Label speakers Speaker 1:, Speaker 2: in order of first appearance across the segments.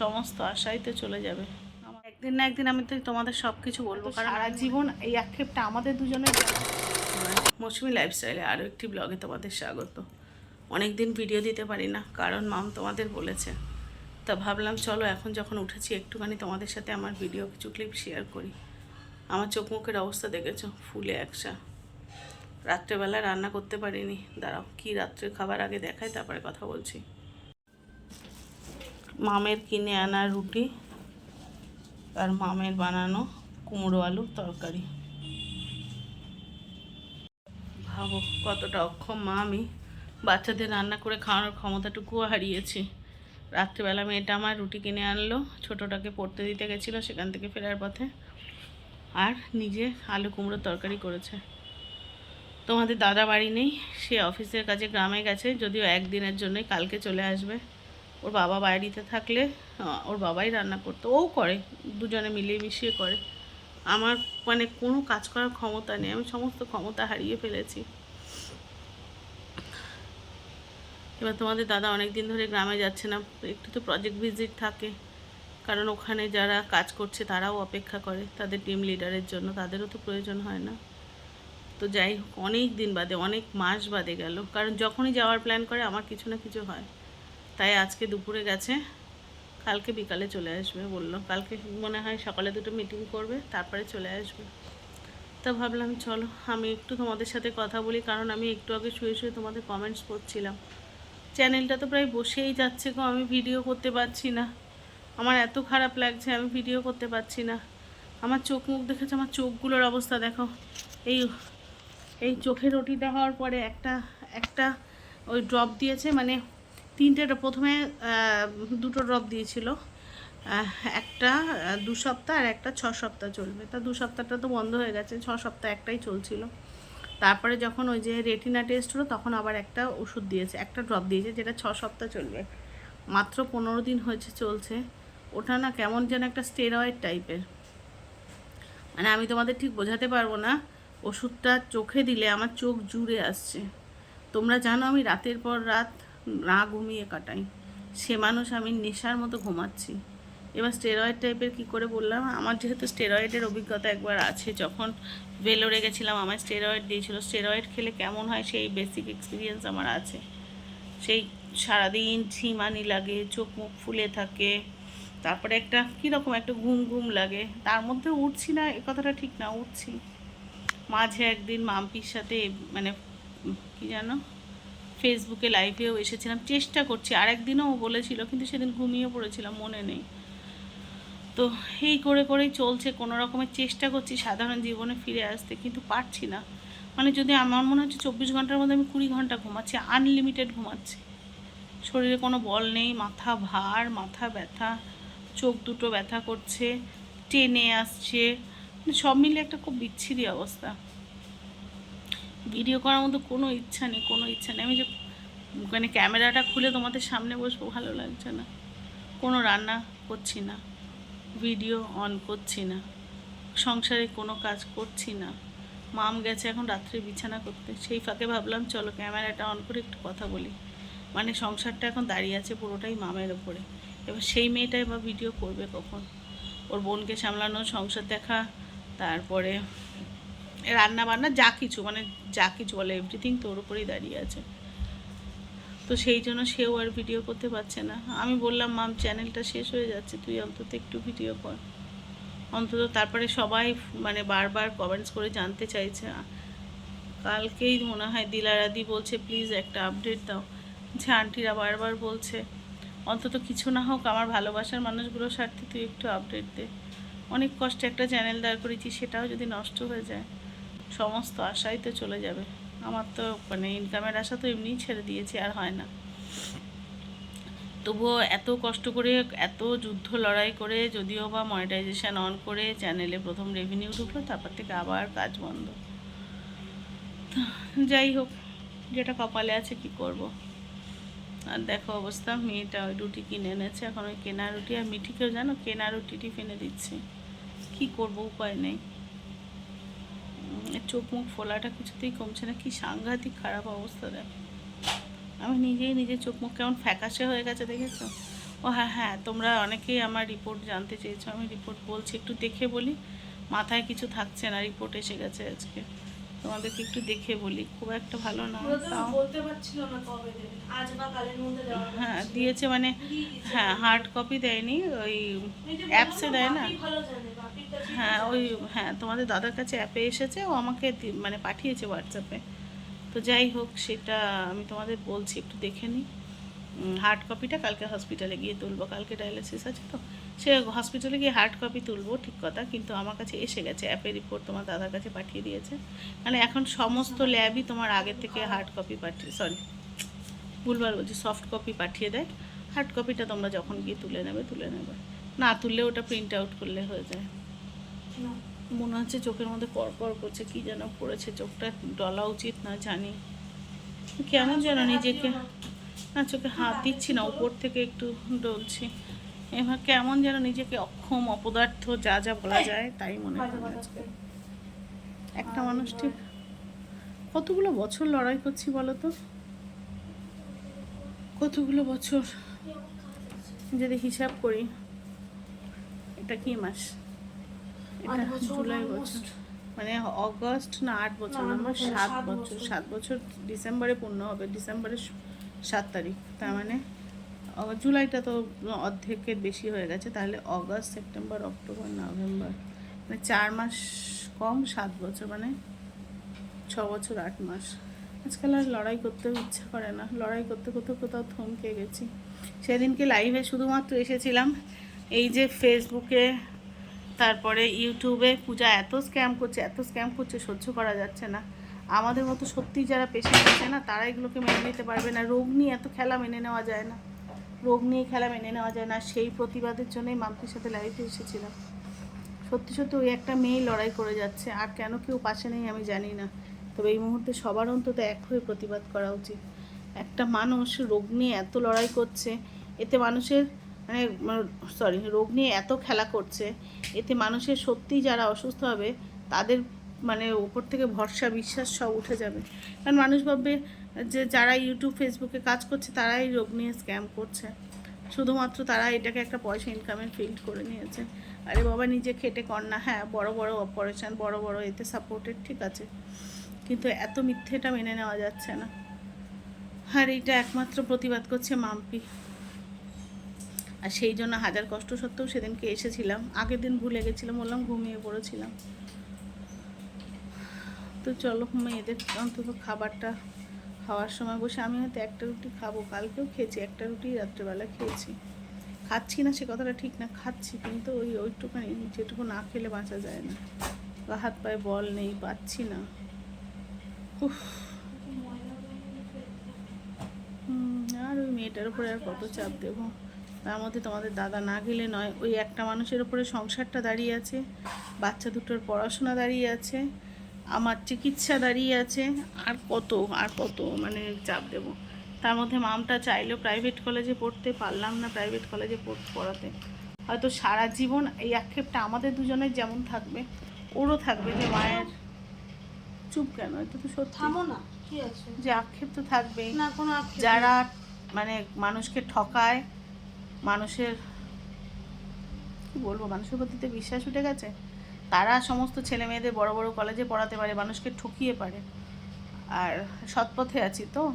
Speaker 1: সমস্ত আশাই তো চলে যাবে। আমার একদিন না একদিন আমি তো তোমাদের সব কিছু বলব কারণ সারা জীবন এই আক্ষেপটা আমাদের দুজনের। মৌসুমি লাইফস্টাইলে আরও একটি ব্লগে তোমাদের স্বাগত। অনেক দিন ভিডিও দিতে পারি না কারণ মাম তোমাদের বলেছে। তা ভাবলাম চলো এখন যখন উঠেছি একটুখানি তোমাদের সাথে আমার ভিডিও কিছু ক্লিপ শেয়ার করি। আমার চোখ মুখের অবস্থা দেখেছ? ফুলে একসা। রাত্রেবেলা রান্না করতে পারিনি। দাঁড়াও কি রাত্রে খাবার আগে দেখায় তারপরে কথা বলছি। মামের কিনে আনা রুটি আর মামের বানানো কুমড়ো আলুর তরকারি। ভাবো কতটা অক্ষম মা আমি। বাচ্চাদের রান্না করে খাওয়ানোর ক্ষমতাটুকুও হারিয়েছি। রাত্রিবেলা মেয়েটা আমার রুটি কিনে আনলো, ছোটোটাকে পড়তে দিতে গেছিল সেখান থেকে ফেরার পথে। আর নিজে আলু কুমড়োর তরকারি করেছে। তোমাদের দাদা বাড়ি নেই, সে অফিসের কাছে গ্রামে গেছে, যদিও একদিনের জন্যই কালকে চলে আসবে। ওর বাবা বাড়িতে থাকলে ওর বাবাই রান্না করতো। ও করে, দুজনে মিলিয়ে মিশিয়ে করে। আমার মানে কোনো কাজ করার ক্ষমতা নেই, আমি সমস্ত ক্ষমতা হারিয়ে ফেলেছি। এবার তোমাদের দাদা অনেক দিন ধরে গ্রামে যাচ্ছে না, একটু তো প্রজেক্ট ভিজিট থাকে। কারণ ওখানে যারা কাজ করছে, তারাও অপেক্ষা করে। তাদের টিম লিডারের জন্য, তাদেরও তো প্রয়োজন হয় না। তো যাই হোক, অনেক দিন বাদে, অনেক মাস বাদে গেল। কারণ যখনই যাওয়ার প্ল্যান করে, আমার কিছু না কিছু হয়। তাই আজকে দুপুরে গেছে। কালকে বিকালে চলে আসবে বলল। কালকে মনে হয় সকালে দুটো মিটিং করবে, তারপরে চলে আসবে। তা ভাবলাম চলো, আমি একটু তোমাদের সাথে কথা বলি, কারণ আমি একটু আগে শুয়ে শুয়ে তোমাদের কমেন্টস করছিলাম চ্যানেলটা তো প্রায় বসেই যাচ্ছে গো, আমি ভিডিও করতে পারছি না। আমার এত খারাপ লাগছে, আমি ভিডিও করতে পারছি না। আমার চোখ মুখ দেখেছে? আমার চোখগুলোর অবস্থা দেখো। এই এই চোখের ওটিটা হওয়ার পরে একটা একটা ওই ড্রপ দিয়েছে মানে তিনটে প্রথমে দুটো ড্রপ দিয়েছিল। একটা দু সপ্তাহ আর একটা ছ সপ্তাহ চলবে। তা দু সপ্তাহটা তো বন্ধ হয়ে গেছে, ছ সপ্তাহ একটাই চলছিল। তারপরে যখন ওই যে রেটিনা টেস্ট হলো, তখন আবার একটা ওষুধ দিয়েছে, একটা ড্রপ দিয়েছে, যেটা ছ সপ্তাহ চলবে। মাত্র পনেরো দিন হয়েছে চলছে। ওটা না কেমন যেন একটা স্টেরয়েড টাইপের মানে আমি তোমাদের ঠিক বোঝাতে পারব না, ওষুধটা চোখে দিলে আমার চোখ জুড়ে আসছে। তোমরা জানো আমি রাতের পর রাত না ঘুমিয়ে কাটাই। সে মানুষ আমি নেশার মতো ঘুমাচ্ছি। এবার স্টেরয়েড টাইপের কি করে বললাম? আমার যেহেতু স্টেরয়েডের অভিজ্ঞতা একবার আছে, যখন ভেলোরে গেছিলাম আমার স্টেরয়েড দিয়েছিল। স্টেরয়েড খেলে কেমন হয় সেই বেসিক এক্সপিরিয়েন্স আমার আছে। সেই সারাদিন ঝিমানি লাগে, চোখ মুখ ফুলে থাকে, তারপরে একটা কীরকম একটা ঘুম ঘুম লাগে। তার মধ্যে উঠছি না, এ কথাটা ঠিক না, উঠছি। মাঝে একদিন মাম্পির সাথে মানে কি জানো ফেসবুকে লাইভেও এসেছিলাম। চেষ্টা করছি। আর একদিনও ও বলেছিল, কিন্তু সেদিন ঘুমিয়ে পড়েছিলাম, মনে নেই। তো এই করে করেই চলছে। কোনো রকমের চেষ্টা করছি সাধারণ জীবনে ফিরে আসতে, কিন্তু পারছি না। মানে যদি আমার মনে হচ্ছে চব্বিশ ঘণ্টার মধ্যে আমি কুড়ি ঘণ্টা ঘুমাচ্ছি আনলিমিটেড ঘুমাচ্ছি। শরীরে কোনো বল নেই, মাথা ভার, মাথা ব্যথা, চোখ দুটো ব্যথা করছে, টেনে আসছে। মানে সব মিলে একটা খুব বিচ্ছিরি অবস্থা। ভিডিও করার মতো কোনো ইচ্ছা নেই, কোনো ইচ্ছা নেই। আমি যে মানে ক্যামেরাটা খুলে তোমাদের সামনে বসবো, ভালো লাগছে না। কোনো রান্না করছি না, ভিডিও অন করছি না, সংসারে কোনো কাজ করছি না। মাম গেছে এখন রাত্রে বিছানা করতে, সেই ফাঁকে ভাবলাম, চলো ক্যামেরাটা অন করে একটু কথা বলি। মানে সংসারটা এখন দাঁড়িয়ে আছে পুরোটাই মামের ওপরে। এবার সেই মেয়েটাই বা ভিডিও করবে কখন? ওর বোনকে সামলানো, সংসার দেখা, তারপরে রান্না বান্না যা কিছু মানে যা কিছু বলে এভরিথিং তোর উপরেই দাঁড়িয়ে আছে। তো সেই জন্য সেও আর ভিডিও করতে পারছে না। আমি বললাম, মাম চ্যানেলটা শেষ হয়ে যাচ্ছে, তুই অন্তত একটু ভিডিও কর। অন্তত তারপরে সবাই মানে বারবার কমেন্টস করে জানতে চাইছে। কালকেই মনে হয় দিলারাদি বলছে প্লিজ একটা আপডেট দাও। যে আন্টিরা বারবার বলছে, অন্তত কিছু না হোক, আমার ভালোবাসার মানুষগুলোর স্বার্থে তুই একটু আপডেট দে। অনেক কষ্টে একটা চ্যানেল দাঁড় করেছি সেটাও যদি নষ্ট হয়ে যায়। সমস্ত আশাই তো চলে যাবে। আমার তো মানে ইনকামের আশা তো এমনিই ছেড়ে দিয়েছি, আর হয় না। তবুও এত কষ্ট করে, এত যুদ্ধ লড়াই করে যদিও বা মনিটাইজেশন অন করে চ্যানেলে প্রথম রেভিনিউ ঢুকলো, তারপর থেকে আবার কাজ বন্ধ। যাই হোক, যেটা কপালে আছে কি করব? আর দেখো অবস্থা, মেয়েটা ওই রুটি কিনে এনেছে, এখন ওই কেনা রুটি, আর মিঠিকেও জানো কেনা রুটি টিফিনে দিচ্ছি। কি করব, উপায় নেই। চোখ মুখ ফোলাটা কিছুতেই কমছে না। কি সাংঘাতিক খারাপ অবস্থা দেখ। আমি নিজেই নিজের চোখ মুখ কেমন ফ্যাকাশে হয়ে গেছে দেখেছ? ও হ্যাঁ হ্যাঁ তোমরা অনেকেই আমার রিপোর্ট জানতে চেয়েছো। আমি রিপোর্ট বলছি একটু দেখে বলি। মাথায় কিছু থাকছে না রিপোর্ট এসে গেছে আজকে। তোমাদেরকে একটু দেখে বলি খুব একটা ভালো না। হ্যাঁ দিয়েছে মানে হ্যাঁ হার্ড কপি দেয়নি ওই অ্যাপসে দেয় না। হ্যাঁ ওই হ্যাঁ তোমাদের দাদার কাছে অ্যাপে এসেছে, ও আমাকে মানে পাঠিয়েছে হোয়াটসঅ্যাপে তো যাই হোক, সেটা আমি তোমাদের বলছি, একটু দেখে নিই। হার্ড কপিটা কালকে হসপিটালে গিয়ে তুলবো। কালকে ডায়ালিসিস আছে তো। সে হসপিটালে গিয়ে হার্ড কপি তুলবো, ঠিক কথা, কিন্তু আমার কাছে এসে গেছে অ্যাপের রিপোর্ট তোমার দাদার কাছে পাঠিয়ে দিয়েছে। মানে এখন সমস্ত ল্যাবই তোমার আগে থেকে হার্ড কপি পাঠিয়ে সরি ভুলবার বলছি সফট কপি পাঠিয়ে দেয়। হার্ড কপিটা তোমরা যখন গিয়ে তুলে নেবে তুলে নেবে। না তুললে ওটা প্রিন্ট আউট করলে হয়ে যায়। মনে হচ্ছে চোখের মধ্যে পরপর করছে কি যেন পড়েছে চোখটা ডলা উচিত না জানি। কেমন যেন নিজেকে না। চোখে হাত দিচ্ছি না উপর থেকে একটু ডলছি। এবার কেমন যেন নিজেকে অক্ষম অপদার্থ যা যা বলা যায় তাই মনে হয়। একটা মানুষ ঠিক কতগুলো বছর লড়াই করছি বলো তো? কতগুলো বছর? যদি হিসাব করি এটা কি মাস? এটা জুলাই বছর। মানে অগস্ট না আট বছর
Speaker 2: না, আট
Speaker 1: আমার সাত বছর। সাত বছর ডিসেম্বরে পূর্ণ হবে ডিসেম্বরের সাত তারিখ। তার মানে জুলাইটা তো অর্ধেকের বেশি হয়ে গেছে তাহলে অগস্ট সেপ্টেম্বর অক্টোবর নভেম্বর। মানে চার মাস কম সাত বছর মানে ছ বছর আট মাস। আজকাল আর লড়াই করতে ইচ্ছা করে না লড়াই করতে করতে কোথাও থমকে গেছি। সেদিনকে লাইভে শুধুমাত্র এসেছিলাম এই যে ফেসবুকে তারপরে ইউটিউবে পূজা এত স্ক্যাম করছে, এত স্ক্যাম করছে, সহ্য করা যাচ্ছে না। আমাদের মতো সত্যি যারা পেশেন্ট আছে না, তারা এগুলোকে মেনে নিতে পারবে না। রোগ নিয়ে এত খেলা মেনে নেওয়া যায় না। রোগ নিয়ে খেলা মেনে নেওয়া যায় না। সেই প্রতিবাদের জন্যই মাম্পির সাথে লাইফে এসেছিলাম। সত্যি সত্যি ওই একটা মেয়ে লড়াই করে যাচ্ছে। আর কেন কেউ পাশে নেই আমি জানি না। তবে এই মুহূর্তে সবার অন্তত এক হয়ে প্রতিবাদ করা উচিত। একটা মানুষ রোগ নিয়ে এত লড়াই করছে, এতে মানুষের মানে সরি রোগ নিয়ে এত খেলা করছে, এতে মানুষের সত্যিই যারা অসুস্থ হবে, তাদের মানে ওপর থেকে ভরসা, বিশ্বাস সব উঠে যাবে। কারণ মানুষ ভাববে যে, যারা ইউটিউব ফেসবুকে কাজ করছে, তারাই রোগ নিয়ে স্ক্যাম করছে। শুধুমাত্র তারা এটাকে একটা পয়সা ইনকামের ফিল্ড করে নিয়েছে। আরে বাবা, নিজে খেটে কর না। হ্যাঁ বড় বড় অপারেশন বড় বড়, এতে সাপোর্টেড ঠিক আছে। কিন্তু এত মিথ্যেটা মেনে নেওয়া যাচ্ছে না। আর এটা একমাত্র প্রতিবাদ করছে মাম্পি। আর সেই জন্য হাজার কষ্ট সত্ত্বেও সেদিনকে এসেছিলাম। আগের দিন ভুলে গেছিলাম, বললাম ঘুমিয়ে পড়েছিলাম। তো চলো মেয়েদের অন্তত খাবারটা খাওয়ার সময় বসে আমি হয়তো একটা রুটি খাব, কালকেও খেয়েছি, একটা রুটি রাত্রেবেলা খেয়েছি। খাচ্ছি না সে কথাটা ঠিক না, খাচ্ছি কিন্তু ওই ওইটুখানি যেটুকু না খেলে বাঁচা যায় না। গা হাত পায়ে বল নেই, পাচ্ছি না। আর ওই মেয়েটার উপরে আর কত চাপ দেব? তার মধ্যে তোমাদের দাদা না গেলে নয়। ওই একটা মানুষের উপরে সংসারটা দাঁড়িয়ে আছে বাচ্চা দুটোর পড়াশোনা দাঁড়িয়ে আছে আমার চিকিৎসা দাঁড়িয়ে আছে আর কত আর কত মানে চাপ দেব। তার মধ্যে মামটা চাইলেও প্রাইভেট কলেজে পড়তে পারলাম না প্রাইভেট কলেজে পড়- পড়াতে। হয়তো সারা জীবন এই আক্ষেপটা আমাদের দুজনের যেমন থাকবে ওরও থাকবে যে মায়ের চুপ কেন? এটা তো সত্যি।
Speaker 2: থামো না কি আছে?
Speaker 1: যে আক্ষেপ তো থাকবেই।
Speaker 2: না কোনো
Speaker 1: যারা মানে মানুষকে ঠকায় মানুষের, কি বলব, মানুষের প্রতিতে বিশ্বাস উঠে গেছে। তারা সমস্ত ছেলে মেয়েদের বড় বড় কলেজে পড়াতে পারে, মানুষকে ঠকিয়ে পারে। আর সৎপথে আছি তো।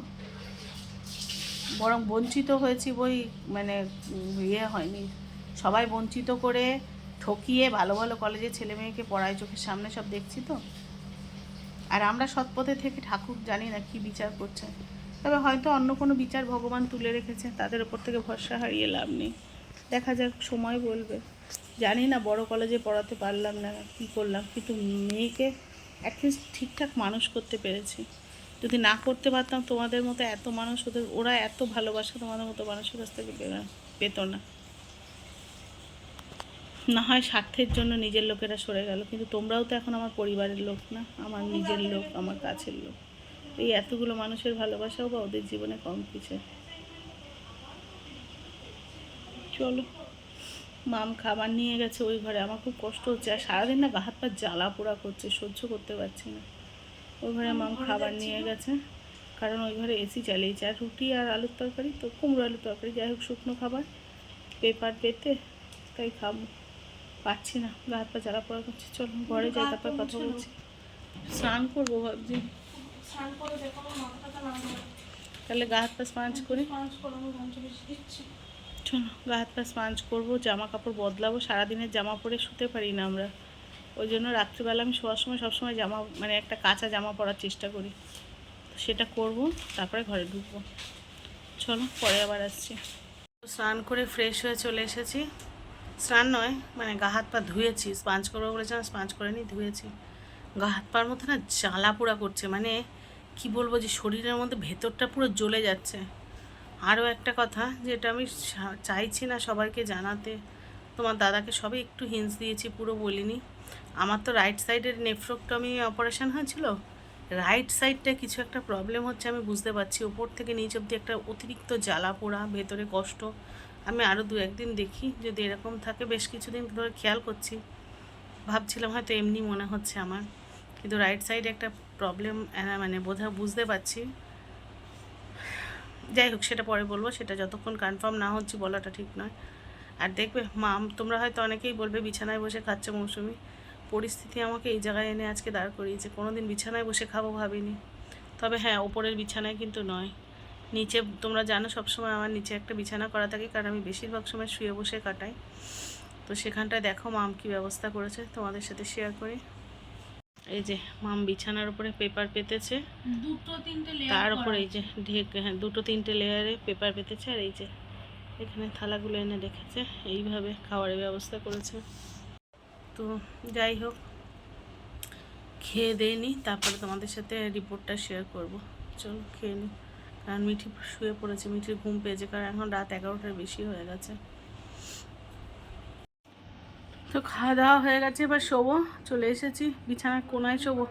Speaker 1: বরং বঞ্চিত হয়েছি বই মানে ইয়ে হয়নি। সবাই বঞ্চিত করে ঠকিয়ে ভালো ভালো কলেজে ছেলে মেয়েকে পড়ায়, চোখের সামনে সব দেখছি তো। আর আমরা সৎপথে থেকে ঠাকুর জানি না কি বিচার করছে। তবে হয়তো অন্য কোনো বিচার ভগবান তুলে রেখেছে, তাদের ওপর থেকে ভরসা হারিয়ে লাভ নেই। দেখা যাক, সময় বলবে। জানি না, বড় কলেজে পড়াতে পারলাম না, কি করলাম, কিন্তু মেয়েকে অ্যাটলিস্ট ঠিকঠাক মানুষ করতে পেরেছি। যদি না করতে পারতাম, তোমাদের মতো এত মানুষ ওদের, ওরা এত ভালোবাসা তোমাদের মতো মানুষের কাছ থেকে পেতো না। না হয় স্বার্থের জন্য নিজের লোকেরা সরে গেল, কিন্তু তোমরাও তো এখন আমার পরিবারের লোক না, আমার নিজের লোক, আমার কাছের লোক। এই এতগুলো মানুষের ভালোবাসাও বা ওদের জীবনে কম কিছু? চলো মাম খাবার নিয়ে গেছে ওই ঘরে। আমার খুব কষ্ট হচ্ছে। আর সারাদিন না হাত পা জ্বালা পোড়া করছে সহ্য করতে পারছি না। ওই ঘরে মাম খাবার নিয়ে গেছে। কারণ ওই ঘরে এসি চালিয়েছে আর রুটি আর আলুর তরকারি তো কুমড়ো আলুর তরকারি। যাই হোক শুকনো খাবার। পেপার পেতে তাই খাব। পাচ্ছি না। গা হাত পা জ্বালা পোড়া করছে। চলো ঘরে যাই তারপর কথা বলছি। স্নান করব ভাবছি।
Speaker 2: স্নান করে দেখো মাথাটা না
Speaker 1: তাহলে গা হাত পা স্পাঞ্জ করি? চলো গা হাত পা স্পাঞ্জ করব জামা কাপড় বদলাবো সারাদিনের জামা পরে শুতে পারি না আমরা। ওই জন্য রাত্রিবেলা আমি শোয়ার সময় সবসময় জামা মানে একটা কাঁচা জামা পরার চেষ্টা করি। তো সেটা করব তারপরে ঘরে ঢুকবো। চলো পরে আবার আসছি। স্নান করে ফ্রেশ হয়ে চলে এসেছি। স্নান নয় মানে গা হাত পা ধুয়েছি। স্পাঞ্জ করব বলেছিলাম স্পাঞ্জ করে নি ধুয়েছি। গা হাত পার মধ্যে না জ্বালা পোড়া করছে মানে কি বলব যে শরীরের মধ্যে ভেতরটা পুরো জ্বলে যাচ্ছে। আরও একটা কথা যেটা আমি চাইছি না সবাইকে জানাতে, তোমার দাদাকে সবে একটু হিন্স দিয়েছি, পুরো বলিনি। আমার তো রাইট সাইডের নেফ্রোক্টমি অপারেশান হয়েছিল। রাইট সাইডটা কিছু একটা প্রবলেম হচ্ছে, আমি বুঝতে পারছি। ওপর থেকে নিচ অব্দি একটা অতিরিক্ত জ্বালা পোড়া, ভেতরে কষ্ট। আমি আরও দু একদিন দেখি, যদি এরকম থাকে বেশ কিছুদিন ধরে খেয়াল করছি। ভাবছিলাম হয়তো এমনি মনে হচ্ছে আমার। কিন্তু রাইট সাইডে একটা প্রবলেম মানে বোঝা বুঝতে পারছি। যাই হোক, সেটা পরে বলব, সেটা যতক্ষণ কনফার্ম না হচ্ছে বলাটা ঠিক নয়। আর দেখবে মাম তোমরা হয়তো অনেকেই বলবে, বিছানায় বসে খাচ্ছে মৌসুমি। পরিস্থিতি আমাকে এই জায়গায় এনে আজকে দাঁড় করিয়েছে। কোনো দিন বিছানায় বসে খাব ভাবিনি। তবে হ্যাঁ ওপরের বিছানায় কিন্তু নয়। নিচে, তোমরা জানো, সবসময় আমার নিচে একটা বিছানা করা থাকে, কারণ আমি বেশিরভাগ সময় শুয়ে বসে কাটাই। তো সেখানটায় দেখো মাম কী ব্যবস্থা করেছে। তোমাদের সাথে শেয়ার করি। এই যে মাম বিছানার উপরে পেপার পেতেছে।
Speaker 2: দুটো তিনটে লেয়ার
Speaker 1: তার উপরে এই যে ঢেক হ্যাঁ দুটো তিনটে লেয়ারে পেপার পেতেছে আর এই যে এখানে থালাগুলো এনে রেখেছে। এইভাবে খাওয়ারের ব্যবস্থা করেছে। তো যাই হোক খেয়ে দিয়ে নিই তারপরে তোমাদের সাথে রিপোর্টটা শেয়ার করব। চলো খেয়ে নিই কারণ মিঠি শুয়ে পড়েছে মিঠির ঘুম পেয়েছে কারণ এখন রাত এগারোটার বেশি হয়ে গেছে। তো খাওয়া দাওয়া হয়ে গেছে, এবার শোবো। চলে এসেছি, বিছানার কোনায় শোবো।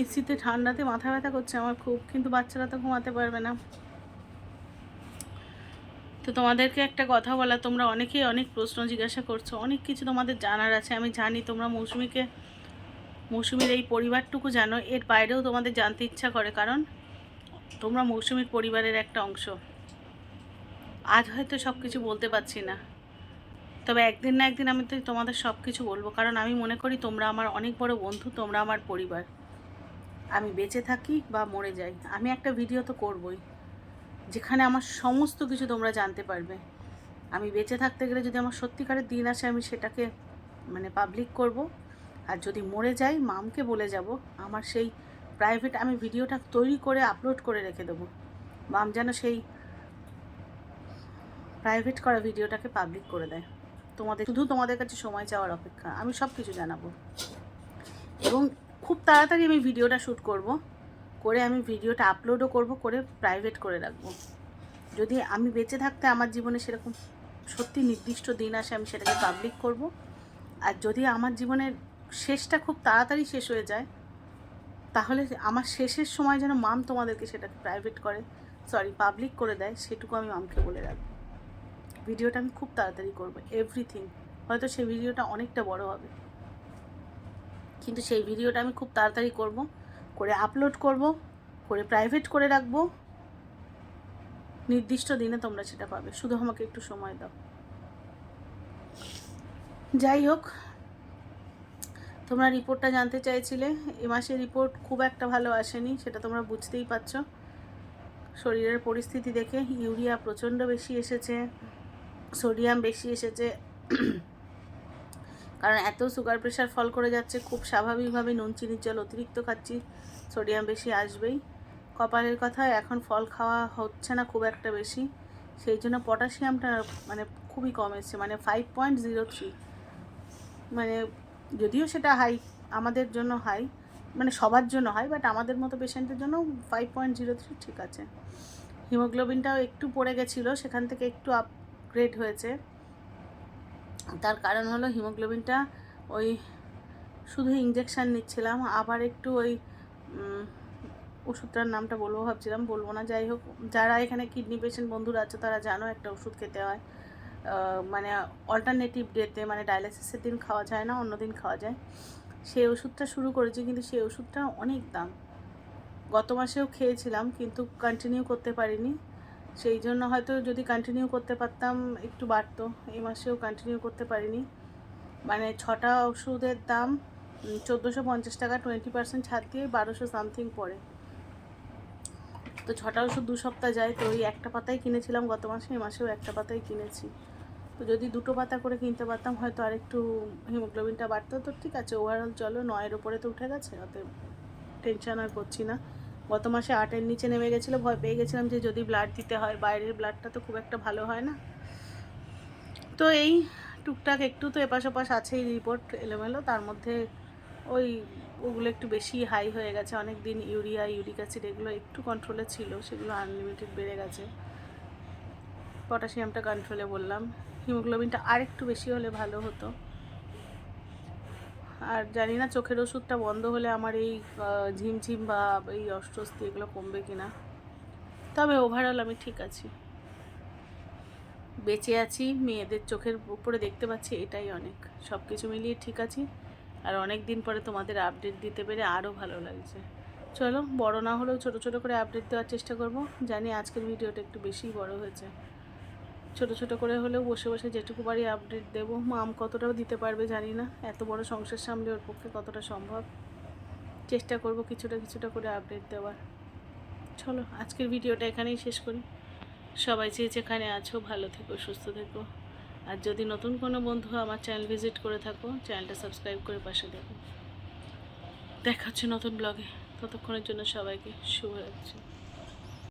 Speaker 1: এসিতে, ঠান্ডাতে মাথা ব্যথা করছে আমার খুব, কিন্তু বাচ্চারা তো ঘুমাতে পারবে না। তো তোমাদেরকে একটা কথা বলা, তোমরা অনেকেই অনেক প্রশ্ন জিজ্ঞাসা করছ, অনেক কিছু তোমাদের জানার আছে, আমি জানি তোমরা মৌসুমিকে, মৌসুমির এই পরিবারটুকু জানো, এর বাইরেও তোমাদের জানতে ইচ্ছা করে, কারণ তোমরা মৌসুমির পরিবারের একটা অংশ। আজ হয়তো সব কিছু বলতে পারছি না। তবে একদিন না একদিন আমি তো তোমাদের সব কিছু বলব। কারণ আমি মনে করি তোমরা আমার অনেক বড় বন্ধু, তোমরা আমার পরিবার। আমি বেঁচে থাকি বা মরে যাই। আমি একটা ভিডিও তো করবই, যেখানে আমার সমস্ত কিছু তোমরা জানতে পারবে। আমি বেঁচে থাকতে গেলে যদি আমার সত্যিকারের দিন আসে, আমি সেটাকে মানে পাবলিক করব। আর যদি মরে যাই, মামকে বলে যাব। আমার সেই প্রাইভেট আমি ভিডিওটা তৈরি করে আপলোড করে রেখে দেবো। মাম যেন সেই প্রাইভেট করা ভিডিওটাকে পাবলিক করে দেয়। তোমাদের, শুধু তোমাদের কাছে সময় চাওয়ার অপেক্ষা, আমি সব কিছু জানাব। এবং খুব তাড়াতাড়ি আমি ভিডিওটা শ্যুট করব, করে আমি ভিডিওটা আপলোডও করব, করে প্রাইভেট করে রাখব। যদি আমি বেঁচে থাকতে আমার জীবনে সেরকম সত্যি নির্দিষ্ট দিন আসে, আমি সেটাকে পাবলিক করব। আর যদি আমার জীবনের শেষটা খুব তাড়াতাড়ি শেষ হয়ে যায়, তাহলে আমার শেষের সময় যেন মাম তোমাদেরকে সেটাকে প্রাইভেট করে সরি পাবলিক করে দেয়, সেটুকু আমি মামকে বলে রাখব। ভিডিওটা আমি খুব তাড়াতাড়ি করব এভরিথিং হয়তো সেই ভিডিওটা অনেকটা বড় হবে। কিন্তু সেই ভিডিওটা আমি খুব তাড়াতাড়ি করব, করে আপলোড করব, করে প্রাইভেট করে রাখব। নির্দিষ্ট দিনে তোমরা সেটা পাবে। শুধু আমাকে একটু সময় দাও। যাই হোক, তোমরা রিপোর্টটা জানতে চাইছিলে। এ মাসে রিপোর্ট খুব একটা ভালো আসেনি, সেটা তোমরা বুঝতেই পারছ। শরীরের পরিস্থিতি দেখে ইউরিয়া প্রচণ্ড বেশি এসেছে। সোডিয়াম বেশি এসেছে। কারণ এত সুগার প্রেশার ফল করে যাচ্ছে, খুব স্বাভাবিকভাবে নুন, চিনির জল অতিরিক্ত খাচ্ছি, সোডিয়াম বেশি আসবেই। কপালের কথা, এখন ফল খাওয়া হচ্ছে না খুব একটা বেশি। সেই জন্য পটাশিয়ামটা মানে খুবই কম এসছে মানে ফাইভ পয়েন্ট জিরো থ্রি মানে যদিও সেটা হাই আমাদের জন্য হাই মানে সবার জন্য হয় বাট আমাদের মতো পেশেন্টের জন্য ফাইভ পয়েন্ট জিরো থ্রি ঠিক আছে। হিমোগ্লোবিনটাও একটু পড়ে গেছিল, সেখান থেকে একটু আপগ্রেড হয়েছে। তার কারণ হলো হিমোগ্লোবিনটা ওই শুধু ইঞ্জেকশান নিচ্ছিলাম, আবার একটু ওই ওষুধটার নামটা বলব ভাবছিলাম, বলব না, যাই হোক, যারা এখানে কিডনি পেশেন্ট বন্ধুরা আছে, তারা জানো একটা ওষুধ খেতে হয়। মানে অল্টারনেটিভ ডেতে মানে ডায়ালিসিসের দিন খাওয়া যায় না, অন্য দিন খাওয়া যায়। সেই ওষুধটা শুরু করেছি, কিন্তু সেই ওষুধটা অনেক দাম। গত মাসেও খেয়েছিলাম, কিন্তু কন্টিনিউ করতে পারিনি। সেই জন্য হয়তো যদি কন্টিনিউ করতে পারতাম, একটু বাড়তো। এই মাসেও কন্টিনিউ করতে পারিনি। মানে ছটা ওষুধের দাম চোদ্দোশো পঞ্চাশ টাকা টোয়েন্টি পার্সেন্ট ছাড় দিয়ে বারোশো সামথিং পড়ে। তো ছটা ওষুধ দু সপ্তাহ যায়, তো ওই একটা পাতাই কিনেছিলাম গত মাসে, এই মাসেও একটা পাতাই কিনেছি। তো যদি দুটো পাতা করে কিনতে পারতাম, হয়তো আরেকটু হিমোগ্লোবিনটা বাড়তো। তো ঠিক আছে ওভারঅল চলো, নয়ের ওপরে তো উঠে গেছে অত টেনশন আর করছি না। গত মাসে আটের নিচে নেমে গেছিল, ভয় পেয়ে গেছিলাম যে যদি ব্লাড দিতে হয়, বাইরের ব্লাডটা তো খুব একটা ভালো হয় না। তো এই টুকটাক একটু তো এপাশ ওপাশ আছেই রিপোর্ট এলোমেলো, তার মধ্যে ওই ওগুলো একটু বেশি হাই হয়ে গেছে। অনেক দিন ইউরিয়া ইউরিক অ্যাসিড এগুলো একটু কন্ট্রোলে ছিল, সেগুলো আনলিমিটেড বেড়ে গেছে। পটাশিয়ামটা কন্ট্রোলে বললাম। হিমোগ্লোবিনটা আর একটু বেশি হলে ভালো হতো। আর জানি না চোখের ওষুধটা বন্ধ হলে আমার এই ঝিমঝিম বা এই অস্বস্তি এগুলো কমবে কিনা। তবে ওভারঅল আমি ঠিক আছি। বেঁচে আছি, মেয়েদের চোখের উপরে দেখতে পাচ্ছি, এটাই অনেক। সব কিছু মিলিয়ে ঠিক আছি। আর অনেক দিন পরে তোমাদের আপডেট দিতে পেরে আরও ভালো লাগছে। চলো, বড় না হলেও ছোট ছোট করে আপডেট দেওয়ার চেষ্টা করব। জানি আজকের ভিডিওটা একটু বেশিই বড় হয়েছে। ছোট ছোট করে হলেও বসে বসে যেটুকু পারি আপডেট দেবো। মাম কতটাও দিতে পারবে জানি না। এত বড় সংসার সামলে ওর পক্ষে কতটা সম্ভব? চেষ্টা করব কিছুটা কিছুটা করে আপডেট দেওয়ার। চলো, আজকের ভিডিওটা এখানেই শেষ করি। সবাই যে যেখানে আছো, ভালো থেকো, সুস্থ থেকো। আর যদি নতুন কোনো বন্ধু আমার চ্যানেল ভিজিট করে থাকো চ্যানেলটা সাবস্ক্রাইব করে পাশে দেখো। দেখা হচ্ছে নতুন ব্লগে ততক্ষণের জন্য সবাইকে শুভরাত্রি।